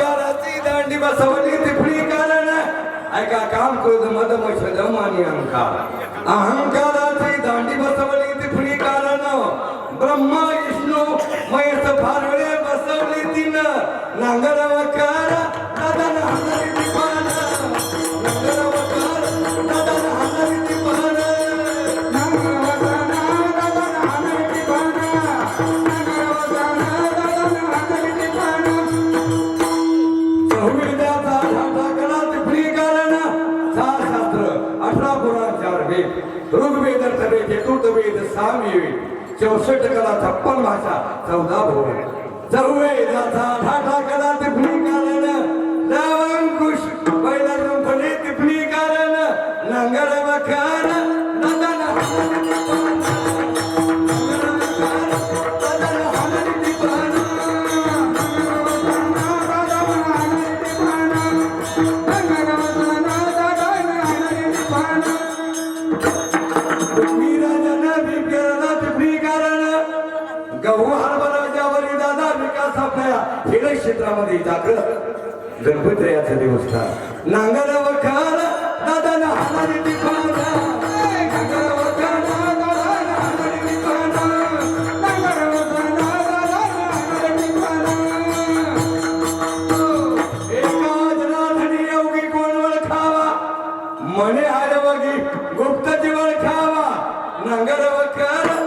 उपकाराची दांडी बसवली तिपडी कारण. ऐका काम करू मद मशदम आणि अहंकार. अहंकाराची दांडी बसवली तिपडी कारण. ब्रह्मा विष्णू महेश फारवळे बसवली तिनं. नांगरवकार दादा नांगरी अठरा पुराण ऋग्वेद अर्थवेद चतुर्थवेद सामवेद चौसष्ट कला छप्पन भाषा चौदा भवन चौवेदाचा ठाठा कला टिप्पणी कारण नवंकुश पहिला कंपनी टिप्पणी कारण नांगर मकार वीराजना विज्ञानाला कारण गहू हरभरा वरी दादा विकास आपल्या खेळ क्षेत्रामध्ये जागृत गणपतयाचं देवस्थान नांगर वखार दादा हाताने टिपाण नांगर वखार दादा हाताने टिपाण नांगर वखार Nangara Vakara.